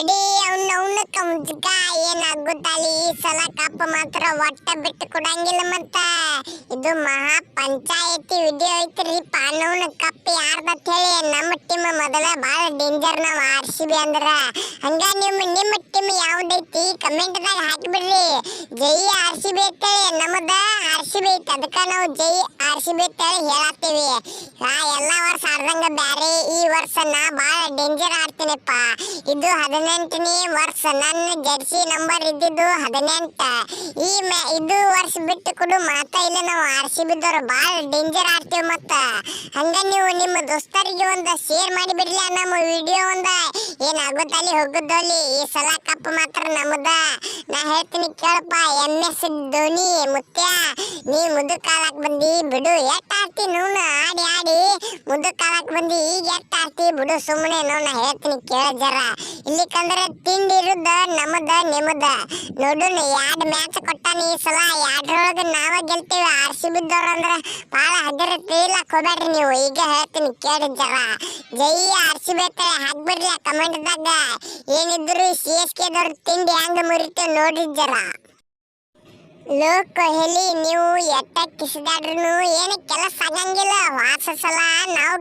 ಅಡೇ ಅವ್ನ ಅವ್ನ ಕಮ್ಜಕ ಏನಾಗುತ್ತಲ್ಲಿ ಈ ಸಲ ಕಪ್ಪ ಮಾತ್ರ ಒಟ್ಟ ಬಿಟ್ಟು ಕೊಡಂಗಿಲ್ಲ ಮತ್ತ. ಇದು ಮಹಾ ಪಂಚಾಯತಿ ವಿಡಿಯೋ ಐತ್ರಿ. ಪಾನವನ ಕಪ್ ಯಾರ್ದತ್ ಹೇಳಿ ನಮ್ಮ ಟೀಮ್ ಮೊದಲ ಭಾಳ ಡೇಂಜರ್ ನಾವು ಆರ್ ಸಿ ಅಂದ್ರ. ಹಂಗ ನಿಮ್ಮ ನಿಮ್ಮ ಟೀಮ್ ಯಾವ್ದೈತಿ ಕಮೆಂಟ್ ದಾಗ ಹಾಕಿಬಿಡ್ರಿ. ಜೈ ಆರ್ ಸಿ ಬಿ ಅಂತೇಳಿ ನಮ್ಮದ ಆರ್ ಐತಿ. ಅದಕ್ಕ ನಾವು ಜೈ ಆರ್ ಸಿ ಹೇಳತ್ತೀವಿ. ಆ ಎಲ್ಲಾ ವರ್ಷ ಆಡ್ದಂಗ ಬ್ಯಾರೆ. ಈ ವರ್ಷ ನಾ ಭಾಳ ಡೇಂಜರ್ ಆಡ್ತೀನಿಪ್ಪ ಇದು ಹದಿನೆಂಟನೇ ವರ್ಷ. ನನ್ನ ಜರ್ಸಿ ನಂಬರ್ ಇದ್ದಿದ್ದು ಹದಿನೆಂಟ. ಈ ಮ್ಯಾ ಇದು ವರ್ಷ ಬಿಟ್ಟು ಕೊಡು ಮಾತಾ ಇಲ್ಲ ನಾವು ಆರ್ ಬಿದ್ದವ್ರು ಭಾಳ ಡೇಂಜರ್ ಆಡ್ತೀವಿ ಮತ್ತ. ಹಂಗ ನೀವು ನಿಮ್ಮ ದೋಸ್ತರಿಗೆ ಒಂದು ಶೇರ್ ಮಾಡಿ ಬಿಡ್ಲ ನಮ್ಮ ವಿಡಿಯೋ ಒಂದ. ಏನಾಗುತ್ತಲ್ಲಿ ಹೋಗುದಲ್ಲಿ ಈ ಸಲ ಕಪ್ ಮಾತ್ರ ನಮ್ಮದ ನಾ ಹೇಳ್ತೀನಿ ಕೇಳಪ್ಪ ಎಂ ಎಸ್ ಧೋನಿ ಮುತ್ಯ. ನೀ ಮುದುಕಾಲಕ್ಕೆ ಕಾಲಕ್ ಬಂದಿ ಬಿಡು. ಎಷ್ಟು ಆಡ್ತೀನಿ ನೋಡು ಆಡಿ ಆಡಿ. ಮುದ್ದು ಕಾಲಕ್ಕೆ ಬಂದಿ ಈಗ ಎಟ್ ಆಡ್ತಿ ಬಿಡು ಸುಮ್ಮನೆ ನೋ ನಾ ಹೇಳ್ತೀನಿ ಕೇಳ ಜರ. ಇಲ್ಲಿ ಕಂದ್ರೆ ತಿಂಡಿ ಇರುದ ನಮ್ಮದ, ನಿಮ್ಮದ. ನೋಡು ಎರಡ್ ಮ್ಯಾಚ್ ಕೊಟ್ಟಾನ ಈ ಸಲ. ಎರಡ್ರೊಳಗ ನಾವ ಗೆಲ್ತೀವಿ. ಆರ್ ಸಿ ಬಿದ್ದವ್ರ ಅಂದ್ರ ಭಾಳ ಹಗರ ಇಲ್ಲ ಹೋಗ್ಬೇಡ್ರಿ ನೀವು. ಈಗ ಹೇಳ್ತೀನಿ ಕೇಳಿ ಜರ. ಜೈ ಆರ್ ಸಿ ಬಿ ಹಾಕ್ಬಿಡ್ರಿ ಕಮೆಂಟ್ದಾಗ ಏನಿದ್ರು ಸಿ ಎಸ್ ಕೆದವ್ರ ತಿಂಡಿ ಹೆಂಗ ಮುರಿತೇವೆ ನೋಡಿದ್ ಜರ. ಲೋ ಕೊಹ್ಲಿ ನೀವು ಎಟ್ಟ ಕಿಸಿದಾಡ್ರು ಏನು ಕೆಲಸ ಆಗಂಗಿಲ್ಲ. ವಾಸ ಸಲ ನಾವು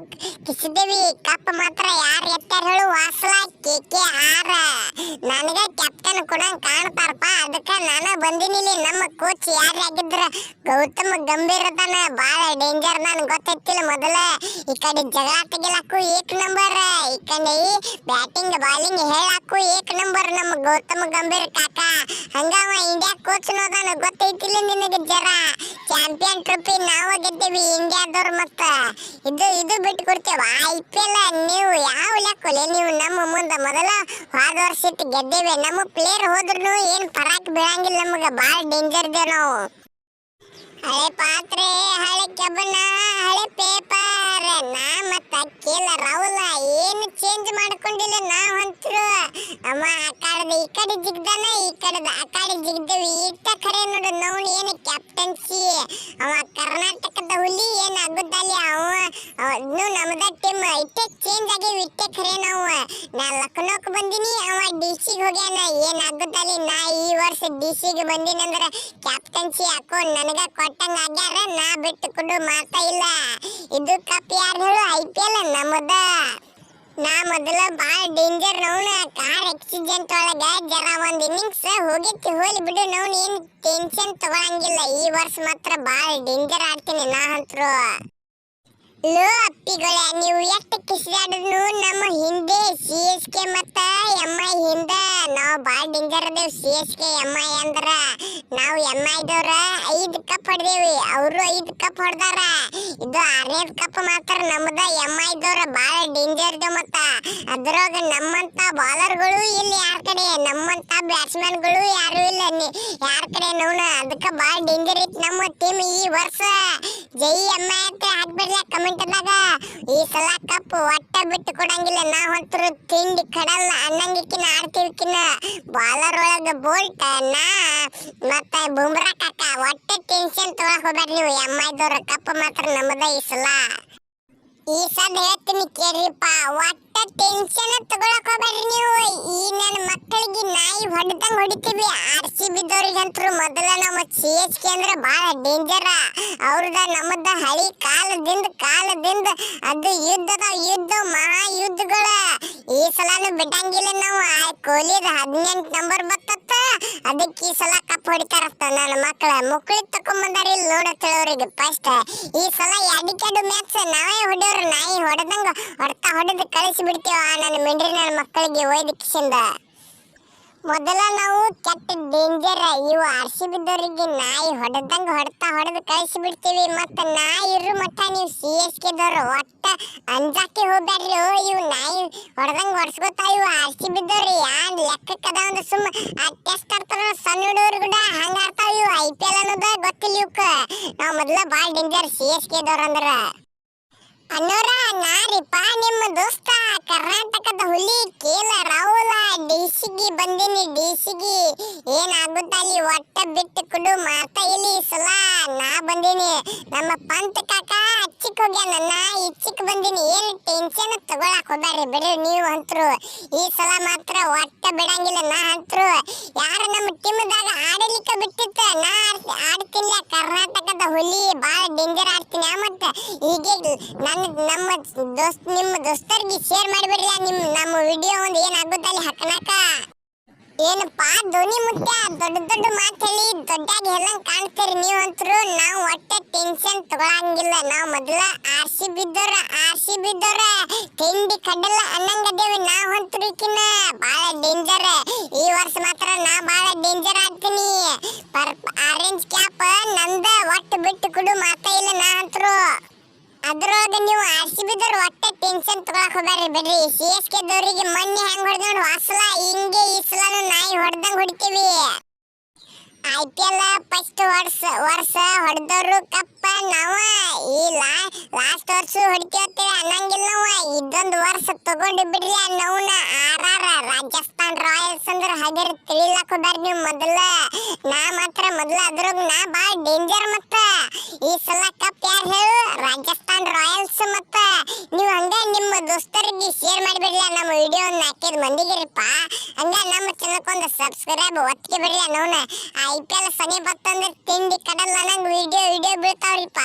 ಕಿಸಿದೇವಿ ಕಪ್ ಮಾತ್ರ ಯಾರು ಎತ್ತಾರ ಹೇಳು ವಾಸಲ, ಕೆ ಕೆ ಆರ. ನನಗ ಕ್ಯಾಪ್ಟನ್ ಕೂಡ ಕಾಣ್ತಾರಪ್ಪ. ಅದಕ್ಕೆ ನಾನು ಬಂದಿನಿ ನಮ್ಮ ಕೋಚ್ ಯಾರು ಆಗಿದ್ರ? ಗೌತಮ್ ಗಂಭೀರ್ ಅದಾನ. ಬಾಳ ಡೇಂಜರ್ ನನ್ ಗೊತ್ತಿಲ್ಲ ಮೊದಲ. ಈ ಕಡೆ ಜಗಳ ತೆಗಿಲಾಕು ಏಕ್ ನಂಬರ್ ಈ ಕಡೆ ಬ್ಯಾಟಿಂಗ್ ಬಾಲಿಂಗ್ ಹೇಳಾಕು ಏಕ್ ನಂಬರ್ ನಮ್ಮ ಗೌತಮ್ ಗಂಭೀರ್ ಕಾಕ. ಹಂಗವ ಅದಾನ ಗೊತ್ತೈತಿಲ್ಲ ನಿನಗೆ ಜರ? ಚಾಂಪಿಯನ್ ಟ್ರೋಫಿ ನಾವು ಗೆದ್ದೀವಿ, ಇಂಡಿಯಾದವ್ರು ಮತ್ತ. ಇದು ಇದು ಬಿಟ್ಟು ಕೊಡ್ತೇವ. ಐ ಪಿ ಎಲ್ ನೀವು ಯಾವ ಲೆಕ್ಕಲೆ? ನೀವು ನಮ್ಮ ಮುಂದೆ ಮೊದಲ ಹೋದ ವರ್ಷ ಗೆದ್ದೇವೆ. ನಮ್ಮ ಪ್ಲೇಯರ್ ಹೋದ್ರು ಏನು ಪರಾಕ್ ಬೀಳಂಗಿಲ್ಲ ನಮಗೆ. ಭಾಳ ಡೇಂಜರ್ ಇದ್ದೇವೆ ನಾವು. ಹಳೆ ಪಾತ್ರೆ, ಹಳೆ ಕೆಬನ ಹಳೆ ಪೇಪರ್ ನಾ ಮತ್ತ ಕೇಳ ರಾಹುಲ ಏನು ಚೇಂಜ್ ಮಾಡ್ಕೊಂಡಿಲ್ಲ ನಾವು ಅಂತರು ಅಮ್ಮ, ಆ ಕಡೆದ ಈ ಕಡೆ ಜಿಗ್ದಾನ, ಈ ಕಡೆದ ಆ ಕಡೆ ಜಿಗ್ದವಿ. ಇಟ್ಟ ಖರೆ ನೋಡು ನಾವು ಏನು ಕ್ಯಾಪ್ಟನ್ಸಿ ಅವ ಕರ್ನಾಟಕದ ಹುಲಿ ಏನು ಆಗುದಲ್ಲಿ ಅವ ಇನ್ನು ನಮ್ದ ಟೀಮ್ ಇಟ್ಟೆ ಚೇಂಜ್ ಆಗಿವಿ, ಇಟ್ಟೆ ಖರೆ ನಾವು. ನಾ ಲಕ್ನೋಕ್ ಬಂದಿನಿ, ಅವ ಡಿ ಸಿಗೆ ಹೋಗ್ಯಾನ. ಏನು ಆಗುದಲ್ಲಿ ನಾ ಈ ವರ್ಷ ಡಿ ಸಿಗೆ ಬಂದಿನಿ ಅಂದ್ರೆ ಕ್ಯಾಪ್ಟನ್ಸಿ ಹಾಕೋ, ನನಗ ಕೊಟ್ಟಂಗ ಆಗ್ಯಾರ, ನಾ ಬಿಟ್ಟು ಕೊಡು ಮಾತಾ ಇಲ್ಲ. ಇದು ಕಪ್ ಯಾರು ಹೇಳು? ಐ ನಮ್ಮದ. ನಾ ಮೊದಲ ಬಾಳ ಡೇಂಜರ್ ನೌನ ಕಾರ್ ಆಕ್ಸಿಡೆಂಟ್ ಒಳಗ ಜರ ಒಂದ್ ಇನ್ನಿಂಗ್ಸ್ ಹೋಗಿತ್ತು ಹೋಲಿ ಬಿಡು ನೋನ್ ಏನ್ ಟೆನ್ಷನ್ ತಗೊಳಂಗಿಲ್ಲ. ಈ ವರ್ಷ ಮಾತ್ರ ಬಾಳ ಡೇಂಜರ್ ಆಡ್ತೀನಿ ನಾ ಅಂತರು ಲೋ ಅಪ್ಪಿಗಳ, ನೀವು ಎಷ್ಟು ಕಿಸಿದಾಡಿದ್ರು ನಮ್ಮ ಹಿಂದೆ ಸಿ ಎಸ್ ಮತ್ತ ಎಂ ನಾವು ಭಾಳ danger ಅದೇವ್ C S K M I ಅಂದ್ರ. ನಾವು ಎಂ ಐದವ್ರ ಐದು ಕಪ್ ಹೊಡೆದೇವಿ. ಅವರು ಐದು ಕಪ್ ಹೊಡೆದಾರ. ಇದು ಆರನೇದ್ ಕಪ್ ಮಾತ್ರ ನಮ್ದ. ಎಂ ಐದವ್ರ ಭಾಳ ಡೇಂಜರ್ ಇದೇವ್ ಮತ್ತ. ಅದ್ರಾಗ ನಮ್ಮಂತ ಬಾಲರ್ಗಳು ಇಲ್ಲಿ ಯಾರ ಕಡೆ. ನಮ್ಮಂತ ಬ್ಯಾಟ್ಸ್ಮನ್ಗಳು ಯಾರು ಇಲ್ಲ. ಯಾರ ಕಡೆ ನೋಡ. ಅದಕ್ಕ ಭಾಳ ಡೇಂಜರ್ ಐತಿ ನಮ್ಮ ಟೀಮ್ ಈ ವರ್ಷ. ಜೈ ಎಂ ಐ ಅಂತ ಹಾಕ್ಬಿಡ್ಲ ಕಮೆಂಟ್ದಾಗ ಈ ಸಲ ಕಪ್ ಒಟ್ಟ ಬಿಟ್ಟು ಕೊಡಂಗಿಲ್ಲ. ನಾವ್ ಅಂತರು ತಿಂಡಿ ಕಡಲ್ಲ, ಅನ್ನಂಗಿಕ್ಕಿನ ಆಡ್ತೀವಿಕಿನ ಬಾಲರ್ ಒಳಗ ಬೋಲ್ಟ್, ನಾ ಮತ್ತ ಬುಮ್ರಾ ಕಾಕ ಒಟ್ಟ ಟೆನ್ಷನ್ ತಗೊಳಕ್ ಹೋಗ್ಬೇಡ್ರಿ ನೀವು. ಎಂ ಐದವ್ರ ಕಪ್ ಮಾತ್ರ ನಮ್ಮದ ಈ ಸಲ. ಈ ಸದ ಹೇಳ್ತೀನಿ ಕೇಳ್ರಿಪ್ಪ. ಒಟ್ಟ ಟೆನ್ಷನ್ ತಗೊಳಕ್ ಹೋಗ್ಬೇಡ್ರಿ ನೀವು. ಈ ನನ್ನ ಮಕ್ಕಳಿಗೆ ನಾಯಿ ಹೊಡೆದಂಗ್ ಹೊಡಿತೀವಿ. ಆರ್ ಸಿ ಬಿದ್ದವ್ರಿಗಂತೂ ಮೊದಲ ನಮ್ಮ ಸಿ ಕೆ ಅಂದ್ರೆ ಭಾಳ ಡೇಂಜರ ಅವ್ರದ ನಮ್ಮದ ಹಳಿ ಕಾಲದಿಂದ ಕಾಲದಿಂದ ಅದು ಯುದ್ಧದ ಯುದ್ಧ ಮಹಾ ಯುದ್ಧಗಳ ಈ ಸಲನು ಬಿಡಂಗಿಲ್ಲ ನಾವು. ಆ ಕೊಹ್ಲಿದ ಹದಿನೆಂಟು ನಂಬರ್ ಬತ್ತತ್ತ ಅದಕ್ಕೆ ಈ ಸಲ ಕಪ್ ಹೊಡಿತಾರತ್ತ ನನ್ನ ಮಕ್ಕಳ ಮಕ್ಕಳಿಗೆ ತಕೊಂಬಂದಾರ ಇಲ್ಲಿ ನೋಡತ್ತವ್ರಿಗೆ ಫಸ್ಟ್ ಈ ಸಲ ಎರಡಿಕೆರಡು ಮ್ಯಾಚ್ ನಾವೇ ಹೊಡೆಯೋರು, ನಾಯಿ ಹೊಡೆದಂಗ ಹೊಡ್ತಾ ಹೊಡೆದು ಕಳಿಸಿ ಬಿಡ್ತೀವ ನನ್ನ ಮಿಂಡ್ರಿ ನನ್ನ ಮಕ್ಕಳಿಗೆ ಒಯ್ದು ಮೊದಲ ನಾವು ಕೆಟ್ಟ ಡೇಂಜರ್ ಇವು ಆರ್ಸಿ ಬಿದ್ದವರಿಗೆ ನಾಯಿ ಹೊಡೆದಂಗ ಹೊಡ್ತಾ ಹೊಡೆದು ಕಳಿಸಿ ಬಿಡ್ತೀವಿ. ಮತ್ತ ನಾಯಿ ಇರು ಮಟ್ಟ ನೀವು ಸಿ ಎಸ್ ಕೆದವರು ಒಟ್ಟ ಅಂಜಾಕೆ ಹೋಗ್ಬ್ಯಾಡ್ರಿ ಇವ್ ನಾಯಿ ಹೊಡೆದಂಗ್ ಹೊಡ್ಸ್ಕೊತಾ ಇವು ಆರ್ಸಿ ಬಿದ್ದವ್ರಿ. ಯಾನ್ ಲೆಕ್ಕಕ್ಕೆ ಅದ ಒಂದು ಸುಮ್ಮ ಆ ಟೆಸ್ಟ್ ಆಡ್ತಾರ ಸಣ್ಣ ಹುಡುಗರು ಕೂಡ ಹಂಗ ಆಡ್ತಾವ ಇವು. ಐ ಪಿ ಎಲ್ ಅನ್ನೋದ ಗೊತ್ತಿಲ್ಲ ಇವಕ್ಕ ನಾವು ಮೊದಲ ಭಾಳ ಡೇಂಜರ್ ಸಿ ಎಸ್ ಕೆದವ್ರ ಅಂದ್ರ. ಅನ್ನೋರ ನಾರಿಪ್ಪ ನಿಮ್ಮ ದೋಸ್ತ. ಕರ್ನಾಟಕದ ಹುಲಿ ಕೇಲ ರಾಹುಲ. ಡಿಸಿಗಿ ಬಂದಿನಿ ಡಿಸಿಗಿ. ಏನಾಗುತ್ತ ಅಲ್ಲಿ ಒಟ್ಟ ಬಿಟ್ಟು ಕೊಡು ಮಾತಾ ಇಲ್ಲಿ ಸಲ. ನಾ ಬಂದಿನಿ. ನಮ್ಮ ಪಂತ್ ಕಾಕ ಹೋಗ್ಯಾನ ನಾ ಇಚ್ಚಿಕ್ ಬಂದಿನಿ, ಏನು ಟೆನ್ಷನ್ ತಗೊಳಕ್ ಹೋಗ್ಬಾರಿ ಬಿಡ್ರಿ ನೀವು ಅಂತರು. ಈ ಸಲ ಮಾತ್ರ ಒಟ್ಟ ಬಿಡಂಗಿಲ್ಲ ನಾ ಅಂತರು. ಯಾರು ನಮ್ಮ ಟೀಮ್ದಾಗ ಆಡಲಿಕ್ಕ ಬಿಟ್ಟಿತ್ತ? ನಾ ಆಡ್- ಆಡ್ತಿಲ್ಲ ಕರ್ನಾಟಕದ ಹುಲಿ ಬಾಳ ಡೇಂಜರ್ ಆಡ್ತೀನಿ ಮತ್ತ? ಈಗ ನನ್ನ, ನಮ್ಮ ದೋಸ್ತ್, ನಿಮ್ಮ ದೋಸ್ತರಿಗೆ ಶೇರ್ ಮಾಡಿಬಿಡ್ರಿ ನಿಮ್ಮ, ನಮ್ಮ ವಿಡಿಯೋ ಒಂದು ಏನಾಗುತ್ತೆ ಅಲ್ಲಿ ಹಾಕನಕ? ಧ್ವನಿ ಮುತ್ಯ ದೊಡ್ಡ ದೊಡ್ಡ ಮಾತು ಹೇಳಿ ದೊಡ್ಡಾಗಿ ಹೇಳಂಗ್ ಕಾಣ್ತೀರಿ ನೀವಂತರು. ನಾವು ಒಟ್ಟೆ ಟೆನ್ಷನ್ ತಗೊಳಂಗಿಲ್ಲ. ನಾವು ಮೊದಲ ಆರ್ ಸಿ ಬಿದ್ದವ್ರ ಆರ್ ಸಿ ಬಿದ್ದವ್ರ. ತಿಂಡಿ, ಕಡ್ಡಲ್ಲ ಅನ್ನಂಗದೇವಿ ನಾವು ಹೊಂತರಿಕಿನ ಭಾಳ ಡೇಂಜರ್ ಈ ವರ್ಷ ಮಾತ್ರ ನಾ ಭಾಳ ಡೇಂಜರ್ ಆಗ್ತೀನಿ. ಪರ್ ಆರೆಂಜ್ ಕ್ಯಾಪ್ ನಂದ ಒಟ್ಟು ಬಿಟ್ಟು ಕೊಡು ಅಂತರು ಅದ್ರೊಳಗ ನೀವು ಆರ್ ಸಿ ಬಿದ್ದವ್ರು ಒಟ್ಟೆ ಟೆನ್ಷನ್ ತಗೊಳಕ್ ಹೋಗ್ಬೇಡ್ರಿ ಬಿಡ್ರಿ. ಸಿ ಎಸ್ ಕೆ ದವ್ರಿಗೆ ಮೊನ್ನೆ ಹೆಂಗ್ ಹೊಡೆದ್ ವಾಸಲ ಹಿಂಗೆ ನಾಯಿ ಹೊಡೆದಂಗ್ ಹೊಡಿತೀವಿ. ಐ ಪಿ ಎಲ್ ಫಸ್ಟ್ ವರ್ಷ ವರ್ಷ ಹೊಡೆದವ್ರು ಕಪ್ಪ ನಾವ. ಈ ಲಾಸ್ಟ್ ವರ್ಷ ಹೊಡಿತೀವತ್ತೇಳಿ ಅನ್ನಂಗಿಲ್ಲ ನಾವು. ಇದೊಂದು ವರ್ಷ ತಗೊಂಡು ಬಿಡ್ರಿ ಅನ್ನೋನ ಆರ್ ಆರ್ ರಾಜಸ್ಥಾನ್ ರಾಯಲ್ಸ್ ಅಂದ್ರ ಹಾಗೆ ತಿಳಿಲಕ್ ಹೋಗ್ಯಾರ ನೀವು ಮೊದಲ. ನಾ ಮಾತ್ರ ಮೊದಲ ಅದ್ರಾಗ ನಾ ಭಾಳ ಡೇಂಜರ್ ಮತ್ತ ಈ ಸಲ ಕಪ್ ಯಾರು ಹೇಳು? ರಾಜಸ್ಥಾನ್ ರಾಯಲ್ಸ್ ಮತ್ತ ನೀವು ಹಂಗ ನಿಮ್ಮ ದೋಸ್ತರಿಗೆ ಶೇರ್ ಮಾಡಿಬಿಡ್ರಿ ನಮ್ಮ ವಿಡಿಯೋ ನಾಲ್ಕೈದು ಮಂದಿಗಿರಿಪ್ಪ ಹಂಗ ನಮ್ಮ ಚಾನಲ್ಕೊಂದು ಸಬ್ಸ್ಕ್ರೈಬ್ ಒತ್ತಿಗೆ ಬಿಡ್ರಿ ನೋನ ಐ ಪಿ ಎಲ್ ಸನಿ ಬತ್ತಂದ್ರೆ ತಿಂಡಿ ಕಡಲ್ಲ ನಂಗೆ ವಿಡಿಯೋ ವಿಡಿಯೋ ಬೀಳ್ತಾವ್ರಿಪ್ಪ